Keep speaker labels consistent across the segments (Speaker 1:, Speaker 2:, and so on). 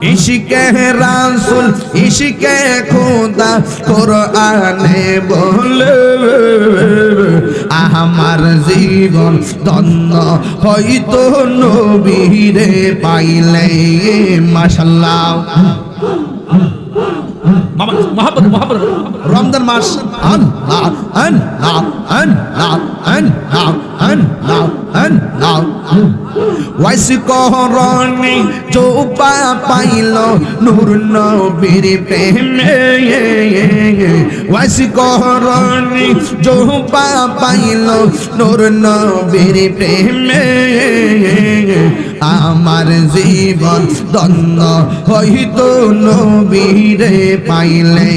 Speaker 1: ইশকে রাসুল ইশকে খোদা কোরআনে বলে আমার জীবন ধন্য হয়তো নবীরে পাইলে মাশাল্লাহ।
Speaker 2: মামা মহাপদ মহাপদ
Speaker 1: রমজান মাস আল্লাহ আল্লাহ আল্লাহ আল্লাহ আল্লাহ আল্লাহ ওয়াইস করনি চোপা পাইল নূর নবীর প্রেমে ওয়াইস করনি চোপা পাইল নূর নবীর প্রেমে আমার জীবন দন্ন হইত নবীরে পাইলে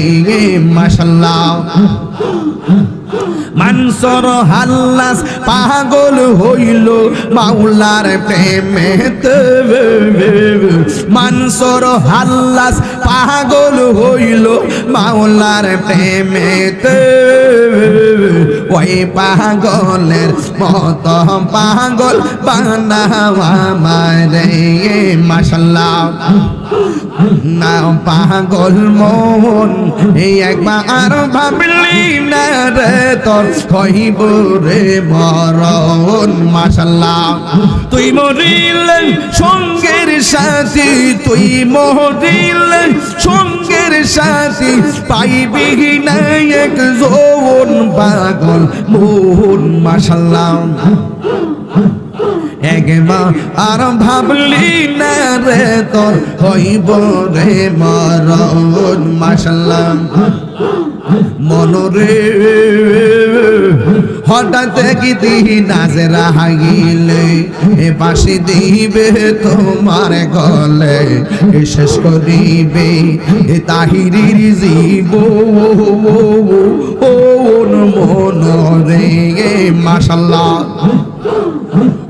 Speaker 1: মশাল্লাহ। মানসর হাল্লাস পাগল হইল মাওলার প্রেমে। মানসর হাল্লাস পাগল হইল মাওলার প্রেমেতে। ওই পাগলের মত পাগল বানাওয়া মারে, মাশাল্লাহ। না পাগল মন, এই একবার ভাবলি না রে তোর কহিব রে মরণ, মাশাল্লাহ। তুই মরিলে সঙ্গের সাথী, তুই মরিলে সঙ্গের সাথী। পাইবি না এক জোন পাগল? মোহন, মাশাল্লাহ। একবার আর ভাবলি না রে তোর হইব রে মরণ মাসাল্লাহ মনরে হঠাৎ কি দিহি নাজরা হাগিলে, এ পাশে দিবে তোমার গলে শেষ করিবে এ তাহিরির জীব ও মনরে মাসাল্লাহ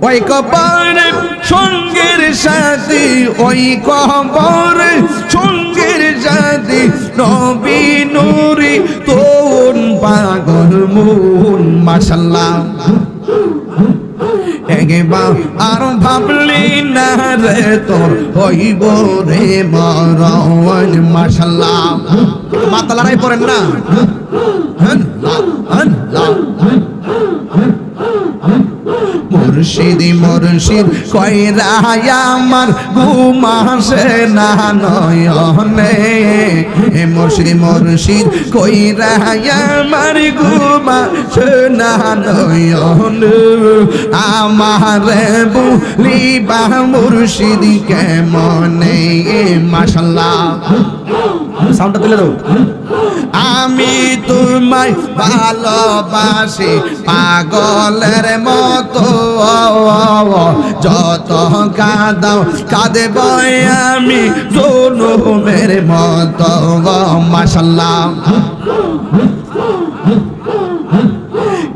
Speaker 1: ওই কবরে সঙ্গের সাথী, ওই কবরে সঙ্গের সাথী নবী নুরি তোন পাগল মুন মাশাল্লাহ। একবার আর ভাবলি না রে তোর হইব রে মরণ মাশাল্লাহ। মাতালারাই পড়েন না। আল্লাহ আল্লাহ। মুর্শিদি, মুর্শিদ কয়রা আমার ঘুমাসে না নয়নে? হে মুর্শিদ মুর্শিদ কয়রা আমার ঘুমাসে না নয়নে? আমার বুলিবা মুর্শিদি কেমনে? মাশাল্লাহ। সাউন্ডটা তুলে দাও। আমি তোমায় ভালোবাসি, পাগলের মতো যত কাদাও কাঁদেব আমি জনুমের মতো মাসাল্লাহ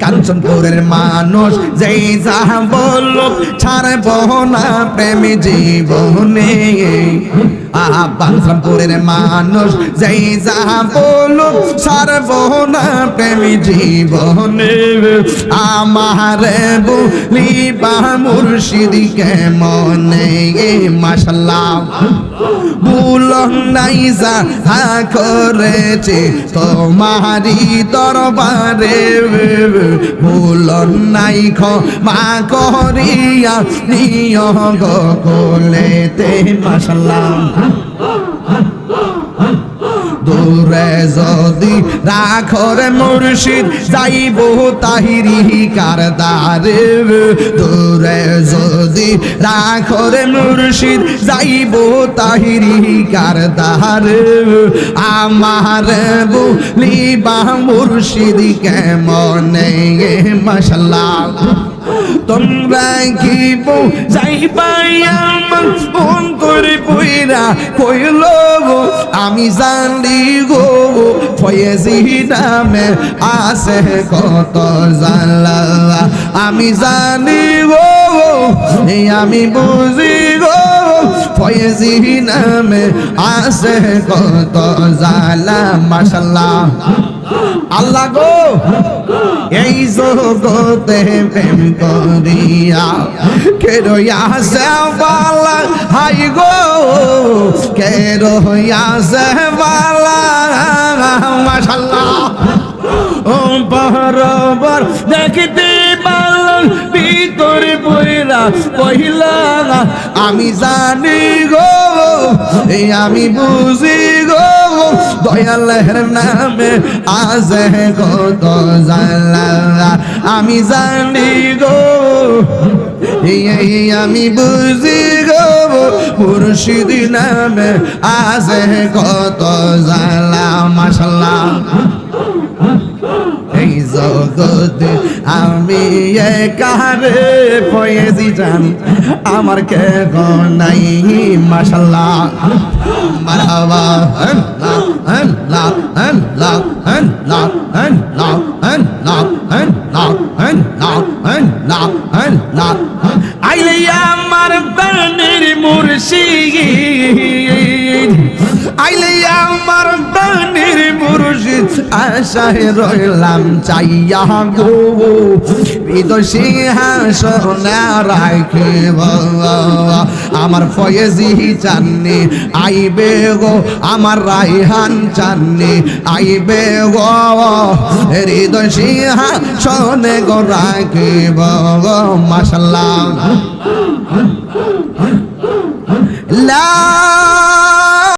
Speaker 1: কাঞ্চনপুরের মানুষ যেই যা বলল, ছাড়ব না প্রেমী জীবনে। বাংলামপুরের মানুষ যেই যা বলল ছাড়ব না প্রেমী জীবনে আমার বলিবা মুর্শিদি কেমনে মাসাল্লাহ ভুল নাই যা হা করেছে তোমারি দরবারে ভুল নাই খ মা করিয়া নিয় গোলেতে মাসাল্লাহ দূরে যদি রাখর মুর্শিদ যাইব তাহিরি কারদারে। দূরে যদি রাখর মুর্শিদ যাইব তাহিরি কারদারে। আমার বলিবা মুর্শিদ কেমনে মাসাল্লাহ তোমরা কি বউ যাইবাই আমার অন্তর বইরা কইল আমি জানি গো ফয়েজি নামে আছে কত জানলা আমি জানি গো, এই আমি বুঝি গো ফয়েজি নামে আছে কত জালা মাশাল্লাহ। আল্লাহ গো এই জগতে প্রেম করিয়া কে রইয়াছে বালা, হাই গো কে রইয়াছে বালা, মাশাল্লাহ। ও বরাবর দেখতে বইরা কহিলা, আমি জানি গো, এই আমি বুঝি গো দয়ালের নামে আছে কত জানলা আমি জানি গো, এই আমি বুঝি গো, মুর্শিদ নামে আছে কত জানলা মাশাল্লাহ, এই জগতে আমি একারে ফয়েজি জান, আমার কে নাই, মাশাল্লাহ। মারহাবা হন লা হন লা হন লা হন লা হন লা হন লা আইলে আমার প্রাণের মুর্শিদ, আইলে আমার প্রাণের মুর্শিদ, আশায় রইলাম চাইয়া গো। হৃদয় সিংহাসনে রাখিব আমার ফয়েজি চাননি আইবে গো আমার রাইহান চাননি আইবে গো হৃদয় সিংহাসনে গো রাখিব গো মাসাল্লাহ লা